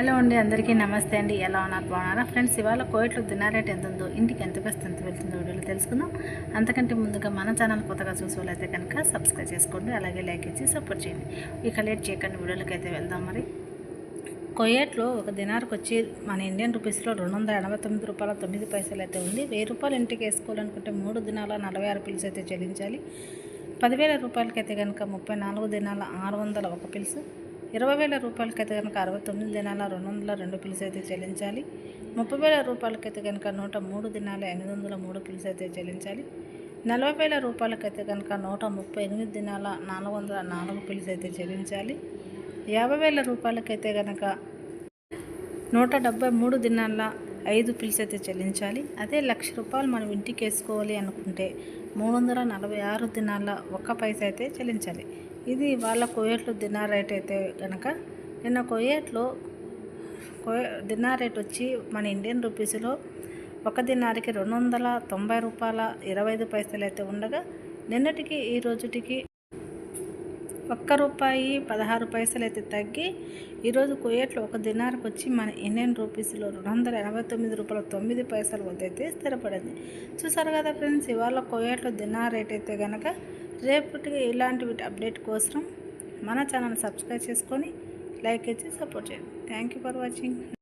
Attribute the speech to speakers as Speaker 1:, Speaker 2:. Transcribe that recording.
Speaker 1: Hello అండి అందరికీ నమస్తే అండి. ఎలా ఉన్నారు? బాగున్నారా? ఫ్రెండ్స్ ఇవాళ కోయట్లో దినార్ రేట్ ఎంత ఉందో ఇంటికి ఎంత బెస్ట్ ఎంత వెళ్తుందో వీడియోలో తెలుసుకుందాం. అంతకంటే ముందుగా మన ఛానల్ కొత్తగా చూసేవాళ్ళైతే కనుక సబ్స్క్రైబ్ చేసుకోండి అలాగే లైక్ ఇచ్చి సపోర్ట్ చేయండి. ఇక లేట్ చేయకండి వీడియోలోకి అయితే వెళ్దాం మరి. కొయ్యేట్లో ఒక దినార్కి వచ్చి మన ఇండియన్ రూపీస్లో రెండు వందల ఎనభై తొమ్మిది రూపాయల తొమ్మిది పైసలు అయితే ఉంది. వెయ్యి రూపాయలు ఇంటికి వేసుకోవాలనుకుంటే మూడు దినాల నలభై ఆరు పిల్స్ అయితే చెల్లించాలి. పదివేల రూపాయలకైతే కనుక ముప్పై నాలుగు దినాల ఆరు వందల ఒక పిల్స్ ఇరవై వేల రూపాయలకైతే కనుక అరవై తొమ్మిది దినాల రెండు వందల రెండు పిలుసు అయితే చెల్లించాలి. ముప్పై వేల రూపాయలకైతే కనుక నూట మూడు దినాల ఎనిమిది వందల మూడు పిల్స్ అయితే చెల్లించాలి. నలభై వేల రూపాయలకైతే కనుక నూట ముప్పై ఎనిమిది దినాల నాలుగు వందల నాలుగు పిలుసు అయితే చెల్లించాలి. యాభై వేల రూపాయలకైతే కనుక నూట డెబ్బై మూడు దినాల ఐదు పిల్స్ అయితే చెల్లించాలి. అదే లక్ష రూపాయలు మనం ఇంటికి వేసుకోవాలి అనుకుంటే మూడు వందల నలభై ఆరు దినాల ఒక్క పైస అయితే చెల్లించాలి. ఇది వాళ్ళ కోయేట్లు దినార్ రేట్ అయితే కనుక నిన్న కోయేట్లు కోయ దినార్ రేట్ వచ్చి మన ఇండియన్ రూపీస్లో ఒక దినారికి రెండు వందల తొంభై రూపాయల ఇరవై ఐదు పైసలు అయితే ఉండగా నిన్నటికి ఈ రోజుటికి ఒక్క రూపాయి పదహారు పైసలు అయితే తగ్గి ఈరోజు కుయేట్లో ఒక దినార్కి వచ్చి మన ఇండియన్ రూపీస్లో రెండు వందల ఎనభై తొమ్మిది రూపాయల తొమ్మిది పైసలు వద్ద అయితే స్థిరపడింది. చూసారు కదా ఫ్రెండ్స్ ఇవాళ కుయేట్లో దినార్ రేట్ అయితే కనుక రేపటి ఇలాంటి వీటి అప్డేట్ కోసం మన ఛానల్ సబ్స్క్రైబ్ చేసుకొని లైక్ ఇచ్చి సపోర్ట్ చేయండి. Thank you for watching